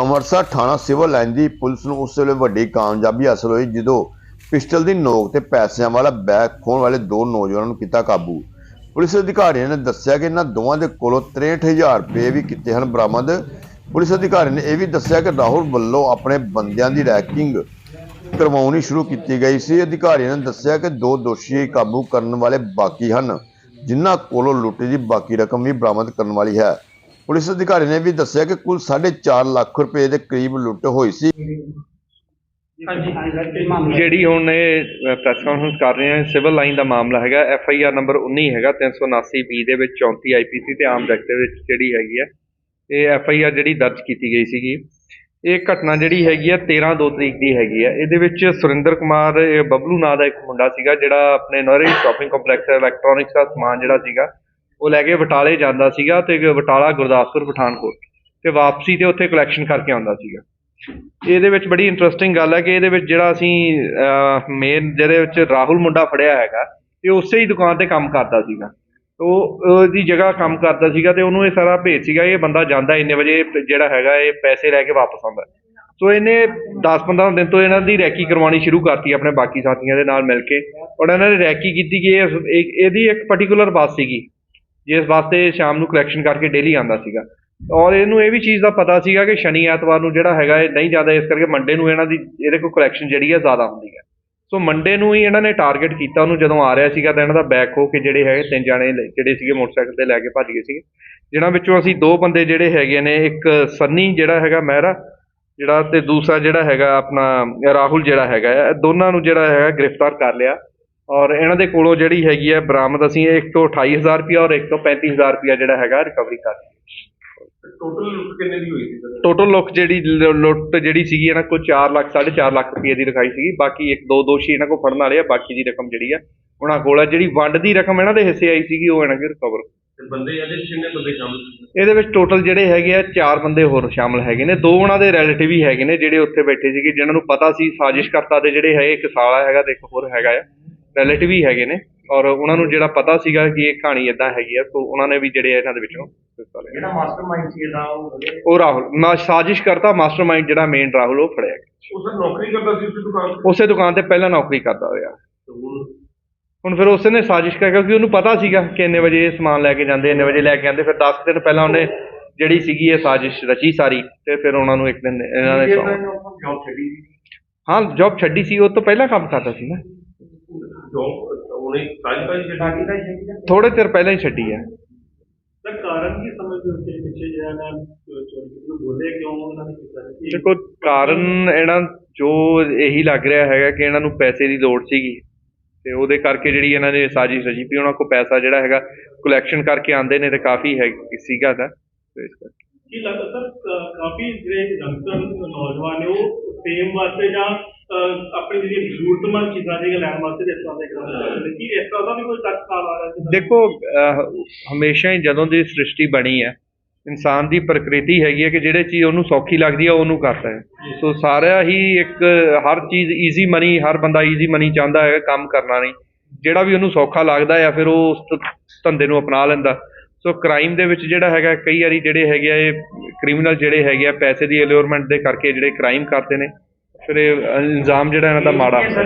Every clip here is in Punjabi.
ਅੰਮ੍ਰਿਤਸਰ ਥਾਣਾ ਸਿਵਲ ਲਾਈਨ ਦੀ ਪੁਲਿਸ ਨੂੰ ਉਸ ਵੇਲੇ ਵੱਡੀ ਕਾਮਯਾਬੀ ਹਾਸਲ ਹੋਈ, ਜਦੋਂ ਪਿਸਟਲ ਦੀ ਨੋਕ ਤੇ ਪੈਸਿਆਂ ਵਾਲਾ ਬੈਗ ਖੋਹਣ ਵਾਲੇ ਦੋ ਨੌਜਵਾਨਾਂ ਨੂੰ ਕੀਤਾ ਕਾਬੂ। ਪੁਲਿਸ ਅਧਿਕਾਰੀਆਂ ਨੇ ਦੱਸਿਆ ਕਿ ਇਹਨਾਂ ਦੋਵਾਂ ਦੇ ਕੋਲੋਂ 63000 ਰੁਪਏ ਵੀ ਕੀਤੇ ਹਨ ਬਰਾਮਦ। ਪੁਲਿਸ ਅਧਿਕਾਰੀ ਨੇ ਇਹ ਵੀ ਦੱਸਿਆ ਕਿ ਰਾਹੁਲ ਵੱਲੋਂ ਆਪਣੇ ਬੰਦਿਆਂ ਦੀ ਰੈਕਿੰਗ ਕਰਵਾਉਣੀ ਸ਼ੁਰੂ ਕੀਤੀ ਗਈ ਸੀ। ਅਧਿਕਾਰੀਆਂ ਨੇ ਦੱਸਿਆ ਕਿ ਦੋ ਦੋਸ਼ੀ ਕਾਬੂ ਕਰਨ ਵਾਲੇ ਬਾਕੀ ਹਨ, ਜਿਨ੍ਹਾਂ ਕੋਲੋਂ ਲੁੱਟ ਦੀ ਬਾਕੀ ਰਕਮ ਵੀ ਬਰਾਮਦ ਕਰਨ ਵਾਲੀ ਹੈ। ਪੁਲਿਸ ਅਧਿਕਾਰੀ ਨੇ ਵੀ ਦੱਸਿਆ ਕਿ ਕੁੱਲ 4.5 ਲੱਖ ਰੁਪਏ ਦੇ ਕਰੀਬ ਲੁੱਟ ਹੋਈ ਸੀ। ਜਿਹੜੀ ਹੁਣ ਇਹ ਪ੍ਰੈਸ ਕਾਨਫਰੰਸ ਕਰ ਰਹੇ ਹਾਂ ਸਿਵਲ ਲਾਈਨ ਦਾ ਮਾਮਲਾ ਹੈਗਾ ਐਫ ਆਈ ਆਰ ਨੰਬਰ 19 ਹੈਗਾ 379 ਬੀ ਦੇ ਵਿੱਚ 34 ਆਈਪੀਸੀ ਤੇ ਆਮ ਐਕਟ ਦੇ ਵਿੱਚ ਜਿਹੜੀ ਹੈਗੀ ਹੈ ਇਹ ਐਫ ਆਈ ਆਰ ਜਿਹੜੀ ਦਰਜ ਕੀਤੀ ਗਈ ਸੀਗੀ। ਇਹ ਘਟਨਾ ਜਿਹੜੀ ਹੈਗੀ ਆ 13 2 ਤਰੀਕ ਦੀ ਹੈਗੀ ਆ। ਇਹਦੇ ਵਿੱਚ ਸੁਰਿੰਦਰ ਕੁਮਾਰ ਇਹ ਬੱਬਲੂ ਨਾਂ ਦਾ ਇੱਕ ਮੁੰਡਾ ਸੀਗਾ ਜਿਹੜਾ ਆਪਣੇ ਨੋਰੇ ਸ਼ਾਪਿੰਗ ਕੰਪਲੈਕਸ ਇਲੈਕਟ੍ਰੋਨਿਕਸ ਦਾ ਸਮਾਨ ਜਿਹੜਾ ਸੀਗਾ ਉਹ ਲੈ ਕੇ ਬਟਾਲੇ ਜਾਂਦਾ ਸੀਗਾ ਤੇ ਬਟਾਲਾ ਗੁਰਦਾਸਪੁਰ ਪਠਾਨਕੋਟ ਤੇ ਵਾਪਸੀ ਤੇ ਉੱਥੇ ਕਲੈਕਸ਼ਨ ਕਰਕੇ ਆਉਂਦਾ ਸੀਗਾ। ਇਹਦੇ ਵਿੱਚ ਬੜੀ ਇੰਟਰਸਟਿੰਗ ਗੱਲ ਹੈ ਕਿ ਇਹਦੇ ਵਿੱਚ ਜਿਹੜਾ ਅਸੀਂ ਮੇਨ ਜਿਹਦੇ ਵਿੱਚ ਰਾਹੁਲ ਮੁੰਡਾ ਫੜਿਆ ਹੈਗਾ, ਇਹ ਉਸੇ ਹੀ ਦੁਕਾਨ ਤੇ ਕੰਮ ਕਰਦਾ ਸੀਗਾ। ਉਹ ਉਹਦੀ ਜਗ੍ਹਾ ਕੰਮ ਕਰਦਾ ਸੀਗਾ ਤੇ ਉਹਨੂੰ ਇਹ ਸਾਰਾ ਭੇਜ ਸੀਗਾ, ਇਹ ਬੰਦਾ ਜਾਂਦਾ ਇੰਨੇ ਵਜੇ ਜਿਹੜਾ ਹੈਗਾ, ਇਹ ਪੈਸੇ ਲੈ ਕੇ ਵਾਪਸ ਆਉਂਦਾ। ਸੋ ਇਹਨੇ 10-15 ਦਿਨ ਤੋਂ ਇਹਨਾਂ ਦੀ ਰੈਕੀ ਕਰਵਾਉਣੀ ਸ਼ੁਰੂ ਕਰਤੀ ਆਪਣੇ ਬਾਕੀ ਸਾਥੀਆਂ ਦੇ ਨਾਲ ਮਿਲ ਕੇ। ਔਰ ਇਹਨਾਂ ਨੇ ਰੈਕੀ ਕੀਤੀ ਕਿ ਇਹ- ਇਹਦੀ ਇੱਕ ਪਾਰਟਿਕੂਲਰ ਬੱਸ ਸੀਗੀ। ਜਿਸ ਵਾਸਤੇ ਸ਼ਾਮ ਨੂੰ ਕਲੈਕਸ਼ਨ ਕਰਕੇ ਡੇਲੀ ਆਉਂਦਾ ਸੀਗਾ। ਔਰ ਇਹਨੂੰ ਇਹ ਵੀ ਚੀਜ਼ ਦਾ ਪਤਾ ਸੀਗਾ ਕਿ ਸ਼ਨੀ ਐਤਵਾਰ ਨੂੰ ਜਿਹੜਾ ਹੈਗਾ ਇਹ ਨਹੀਂ ਜ਼ਿਆਦਾ ਇਸ ਕਰਕੇ ਮੰਡੇ ਨੂੰ ਇਹਨਾਂ ਦੀ ਇਹਦੇ ਕੋਲ ਕਲੈਕਸ਼ਨ ਜਿਹੜੀ ਹੈ ਜ਼ਿਆਦਾ ਹੁੰਦੀ ਹੈ। ਸੋ ਮੰਡੇ ਨੂੰ ਹੀ ਇਹਨਾਂ ਨੇ ਟਾਰਗੇਟ ਕੀਤਾ ਉਹਨੂੰ ਜਦੋਂ ਆ ਰਿਹਾ ਸੀਗਾ ਤਾਂ ਇਹਨਾਂ ਦਾ ਬੈਕ ਹੋ ਕੇ ਜਿਹੜੇ ਹੈਗੇ ਤਿੰਨ ਜਾਣੇ ਲੈ- ਜਿਹੜੇ ਸੀਗੇ ਮੋਟਰਸਾਈਕਲ ਤੇ ਲੈ ਕੇ ਭੱਜ ਗਏ ਸੀਗੇ। ਜਿਨ੍ਹਾਂ ਵਿੱਚੋਂ ਅਸੀਂ ਦੋ ਬੰਦੇ ਜਿਹੜੇ ਹੈਗੇ ਨੇ ਇੱਕ ਸੰਨੀ ਜਿਹੜਾ ਹੈਗਾ ਮਹਿਰਾ ਜਿਹੜਾ ਤੇ ਦੂਸਰਾ ਜਿਹੜਾ ਹੈਗਾ ਆਪਣਾ ਰਾਹੁਲ ਜਿਹੜਾ ਹੈਗਾ ਹੈ, ਦੋਨਾਂ ਨੂੰ ਜਿਹੜਾ ਹੈਗਾ ਗ੍ਰਿਫਤਾਰ ਕਰ ਲਿਆ। ਔਰ ਇਹਨਾਂ ਦੇ ਕੋਲੋਂ ਜਿਹੜੀ ਹੈਗੀ ਹੈ ਬਰਾਮਦ ਅਸੀਂ ਇੱਕ ਤੋਂ 28000 ਰੁਪਇਆ ਔਰ ਇੱਕ ਤੋਂ 35000 ਰੁਪਇਆ ਜਿਹੜਾ ਹੈਗਾ ਰਿਕਵਰੀ ਕਰ ਲਈ ਟੋਟਲ ਲੁੱਟ ਕਿੰਨੇ ਦੀ ਹੋਈ ਸੀ ਸਰ? ਟੋਟਲ ਲੁੱਟ ਜਿਹੜੀ ਲੁੱਟ ਜਿਹੜੀ ਸੀਗੀ ਇਹਨਾਂ ਕੋਲ 4 ਲੱਖ 4.5 ਲੱਖ ਰੁਪਏ ਦੀ ਲਿਖਾਈ ਸੀਗੀ। ਬਾਕੀ ਇੱਕ ਦੋ ਦੋਸ਼ੀ ਇਹਨਾਂ ਕੋਲ ਫੜਨ ਵਾਲੇ ਆ ਬਾਕੀ ਦੀ ਰਕਮ ਜਿਹੜੀ ਆ ਉਹਨਾਂ ਕੋਲ ਆ। ਜਿਹੜੀ ਵੰਡ ਦੀ ਰਕਮ ਇਹਨਾਂ ਦੇ ਹਿੱਸੇ ਆਈ ਸੀਗੀ ਉਹ ਇਹਨਾਂ ਕੋਲ ਰਿਕਵਰ ਤੇ ਬੰਦੇ ਇਹਦੇ ਵਿੱਚ ਕਿੰਨੇ ਬੰਦੇ ਸ਼ਾਮਲ ਸੀ ਇਹਦੇ ਵਿੱਚ ਟੋਟਲ ਜਿਹੜੇ ਹੈਗੇ ਆ ਚਾਰ ਬੰਦੇ ਹੋਰ ਸ਼ਾਮਲ ਹੈਗੇ ਨੇ। ਦੋ ਉਹਨਾਂ ਦੇ ਰਿਲੇਟਿਵ ਹੀ ਹੈਗੇ ਨੇ ਜਿਹੜੇ ਉੱਥੇ ਬੈਠੇ ਸੀਗੇ ਜਿਨ੍ਹਾਂ ਨੂੰ ਪਤਾ ਸੀ ਸਾਜ਼ਿਸ਼ਕਰਤਾ ਦੇ ਜਿਹੜੇ ਹੈਗੇ ਇੱਕ ਸਾਲਾ ਹੈਗਾ ਤੇ ਇੱਕ ਹੋਰ ਹੈਗਾ ਆ। ਰਿਲੇਟਿਵ ਹੀ ਹੈਗੇ ਨੇ ਔਰ ਉਹਨਾਂ ਨੂੰ ਜਿਹੜਾ ਪਤਾ ਸੀਗਾ ਕਿ ਇਹ ਕਹਾਣੀ ਇਦਾਂ ਹੈਗੀ ਆ ਸੋ ਉਹਨਾਂ ਨੇ ਵੀ ਜਿਹੜੇ ਇਹਨਾਂ ਦੇ ਵਿੱਚੋਂ ਹਿੱਸਾ ਲਿਆ। ਜਿਹੜਾ ਮਾਸਟਰਮਾਈਂਡ ਸੀ ਇਹਦਾ ਉਹ ਉਹ ਰਾਹੁਲ ਮਾ ਸਾਜ਼ਿਸ਼ਕਰਤਾ ਮਾਸਟਰਮਾਈਂਡ ਜਿਹੜਾ ਮੇਨ ਰਾਹੁਲ ਉਹ ਫੜਿਆ ਗਿਆ। ਨੌਕਰੀ ਕਰਦਾ ਸੀ ਉਸ ਦੁਕਾਨ ਤੇ? ਉਸੇ ਦੁਕਾਨ ਤੇ ਪਹਿਲਾਂ ਨੌਕਰੀ ਕਰਦਾ ਹੋਇਆ। ਹੁਣ? ਫਿਰ ਉਸੇ ਨੇ ਸਾਜ਼ਿਸ਼ ਕਰ ਕਿਉਂਕਿ ਉਹਨੂੰ ਪਤਾ ਸੀਗਾ ਕਿ ਇੰਨੇ ਵਜੇ ਇਹ ਸਮਾਨ ਲੈ ਕੇ ਜਾਂਦੇ ਇੰਨੇ ਵਜੇ ਲੈ ਕੇ ਆਉਂਦੇ ਫਿਰ 10 ਦਿਨ ਪਹਿਲਾਂ ਉਹਨੇ ਜਿਹੜੀ ਸੀਗੀ ਇਹ ਸਾਜ਼ਿਸ਼ ਰਚੀ ਸਾਰੀ ਤੇ ਫਿਰ ਉਹਨਾਂ ਨੂੰ ਇੱਕ ਦਿਨ ਇਹਨਾਂ ਨੇ ਹਾਂ ਜੌਬ ਛੱਡੀ ਸੀ ਉਹ ਤੋਂ ਪਹਿਲਾਂ ਕੰਮ ਕਰਦਾ ਸੀ ਨਾ। ਜੌਬ ਉਹਨੇ ਸਾਰੀ ਸਾਰੀ ਛੱਡੀ। ਥੋੜੇ ਚਿਰ ਪਹਿਲਾਂ ਹੀ ਛੱਡੀ ਹੈ। ਸਰ ਕਾਰਨ ਕੀ ਸਮਝਦੇ ਹੋ ਕਿ ਪਿੱਛੇ ਜਿਹੜਾ ਨਾ ਚੋਰੀ ਨੂੰ ਬੋਲੇ ਕਿਉਂ ਉਹਨਾਂ ਨੇ ਕੀਤਾ ਸੀ? ਦੇਖੋ ਕਾਰਨ ਇਹਨਾਂ ਜੋ ਇਹੀ ਲੱਗ ਰਿਹਾ ਹੈਗਾ ਕਿ ਇਹਨਾਂ ਨੂੰ ਪੈਸੇ ਦੀ ਲੋੜ ਸੀਗੀ। ਤੇ ਉਹਦੇ ਕਰਕੇ ਜਿਹੜੀ ਇਹਨਾਂ ਨੇ ਸਾਜ਼ਿਸ਼ ਰਚੀ ਵੀ ਉਹਨਾਂ ਕੋਲ ਪੈਸਾ ਜਿਹੜਾ ਹੈਗਾ ਕਲੈਕਸ਼ਨ ਕਰਕੇ ਆਉਂਦੇ ਨੇ ਤੇ ਕਾਫੀ ਹੈ ਸੀਗਾ ਦਾ ਤੇ ਇਸ ਕਰਕੇ। ਕੀ ਲੱਗਦਾ ਸਰ ਕਾਫੀ ਜਿਹੜੇ ਯੰਗਸਟਰ ਨੌਜਵਾਨ ਨੇ ਉਹ ਫੇਮ ਵਾਸਤੇ ਜਾਂ ਆਪਣੀ ਜਿਹੜੀ ਜ਼ਰੂਰਤਮੰਦ ਚੀਜ਼ਾਂ ਜਿਹੜੀਆਂ ਲੈਣ ਵਾਸਤੇ ਇਸ ਤਰ੍ਹਾਂ ਦੇ ਕੰਮ ਕਰਦੇ ਨੇ ਕੀ ਇਸ ਤਰ੍ਹਾਂ ਦਾ ਵੀ ਕੋਈ ਤੱਕ ਸਾਲ ਆ ਰਿਹਾ ਸੀ ਦੇਖੋ ਹਮੇਸ਼ਾ ਹੀ ਜਦੋਂ ਦੀ ਸ੍ਰਿਸ਼ਟੀ ਬਣੀ ਹੈ ਇਨਸਾਨ ਦੀ ਪ੍ਰਕਿਰਤੀ ਹੈਗੀ ਹੈ ਕਿ ਜਿਹੜੇ ਚੀਜ਼ ਉਹਨੂੰ ਸੌਖੀ ਲੱਗਦੀ ਹੈ ਉਹ ਉਹਨੂੰ ਕਰਦਾ ਹੈ। ਸੋ ਸਾਰਾ ਹੀ ਇੱਕ ਹਰ ਚੀਜ਼ ਈਜ਼ੀ ਮਨੀ ਹਰ ਬੰਦਾ ਈਜ਼ੀ ਮਨੀ ਚਾਹੁੰਦਾ ਹੈ ਕੰਮ ਕਰਨਾ ਨਹੀਂ। ਜਿਹੜਾ ਵੀ ਉਹਨੂੰ ਸੌਖਾ ਲੱਗਦਾ ਹੈ ਫਿਰ ਉਹ ਉਸ ਧੰਦੇ ਨੂੰ ਅਪਣਾ ਲੈਂਦਾ। ਸੋ ਕ੍ਰਾਈਮ ਦੇ ਵਿੱਚ ਜਿਹੜਾ ਹੈਗਾ ਕਈ ਵਾਰੀ ਜਿਹੜੇ ਹੈਗੇ ਆ ਇਹ ਕ੍ਰਿਮੀਨਲ ਜਿਹੜੇ ਹੈਗੇ ਆ ਪੈਸੇ ਦੀ ਅਲਿਓਰਮੈਂਟ ਦੇ ਕਰਕੇ ਜਿਹੜੇ ਕ੍ਰਾਈਮ ਕਰਦੇ ਨੇ ਫਿਰ ਇਹ ਇਲਜ਼ਾਮ ਜਿਹੜਾ ਇਹਨਾਂ ਦਾ ਮਾੜਾ ਹੁੰਦਾ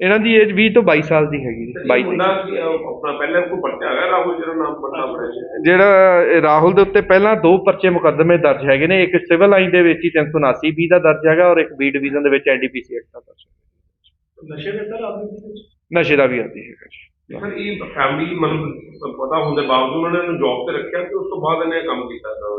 ਇਹਨਾਂ ਦੀ ਏਜ 20 ਤੋਂ 22 ਸਾਲ ਦੀ ਹੈਗੀ ਜੀ 22 ਦੀ। ਮੁੰਡਾ ਕੀ, ਅਹ, ਆਪਣਾ ਪਹਿਲਾਂ ਕੋਈ ਪਰਚਾ ਹੈਗਾ? ਰਾਹੁਲ ਜਿਹੜਾ ਨਾਮ ਬੰਦਾ ਬੜਾ ਸੀ। ਜਿਹੜਾ ਇਹ ਰਾਹੁਲ ਦੇ ਉੱਤੇ ਪਹਿਲਾਂ ਦੋ ਪਰਚੇ ਮੁਕੱਦਮੇ ਦਰਜ ਹੈਗੇ ਨੇ ਇੱਕ ਸਿਵਲ ਲਾਈਨ ਦੇ ਵਿੱਚ ਹੀ 379 ਬੀ ਦਾ ਦਰਜ ਹੈਗਾ ਔਰ ਇੱਕ ਬੀ ਡਿਵੀਜ਼ਨ ਦੇ ਵਿੱਚ ਐਨਡੀਪੀਸੀ ਐਕਟ ਦਾ ਦਰਜ ਹੈ। ਨਸ਼ੇ ਦੇ ਸਰ ਆਪਣੀ ਵਿੱਚ ਨਸ਼ੇ ਦਾ ਵੀ ਆਦੀ ਹੈਗਾ ਜੀ। ਸਰ ਇਹ ਫੈਮਿਲੀ ਮਤਲਬ ਪਤਾ ਹੋਣ ਦੇ ਬਾਵਜੂਦ ਉਹਨਾਂ ਨੇ ਇਹਨੂੰ ਜੌਬ ਤੇ ਰੱਖਿਆ ਤੇ ਉਸ ਤੋਂ ਬਾਅਦ ਇਹਨੇ ਇਹ ਕੰਮ ਕੀਤਾ ਤਾਂ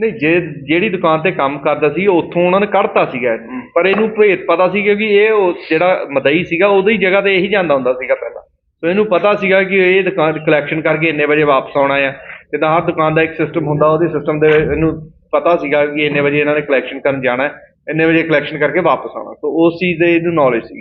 ਨਹੀਂ ਜੇ ਜਿਹੜੀ ਦੁਕਾਨ ਤੇ ਕੰਮ ਕਰਦਾ ਸੀ ਉੱਥੋਂ ਉਹਨਾਂ ਨੇ ਕੱਢਤਾ ਸੀਗਾ। ਪਰ ਇਹਨੂੰ ਭੇਤ ਪਤਾ ਸੀ ਕਿਉਂਕਿ ਇਹ ਉਹ ਜਿਹੜਾ ਮਦਈ ਸੀਗਾ ਉਹਦੀ ਜਗ੍ਹਾ ਤੇ ਇਹੀ ਜਾਂਦਾ ਹੁੰਦਾ ਸੀਗਾ ਪਹਿਲਾਂ। ਸੋ ਇਹਨੂੰ ਪਤਾ ਸੀਗਾ ਕਿ ਇਹ ਦੁਕਾਨ ਕਲੈਕਸ਼ਨ ਕਰਕੇ ਇੰਨੇ ਵਜੇ ਵਾਪਸ ਆਉਣਾ ਆ। ਜਿੱਦਾਂ ਹਰ ਦੁਕਾਨ ਦਾ ਇੱਕ ਸਿਸਟਮ ਹੁੰਦਾ ਉਹਦੇ ਸਿਸਟਮ ਦੇ ਇਹਨੂੰ ਪਤਾ ਸੀਗਾ ਕਿ ਇੰਨੇ ਵਜੇ ਇਹਨਾਂ ਨੇ ਕਲੈਕਸ਼ਨ ਕਰਨ ਜਾਣਾ ਹੈ, ਇੰਨੇ ਵਜੇ ਕਲੈਕਸ਼ਨ ਕਰਕੇ ਵਾਪਸ ਆਉਣਾ। ਸੋ ਉਸ ਚੀਜ਼ ਦੇ ਇਹਨੂੰ ਨੌਲੇਜ ਸੀ।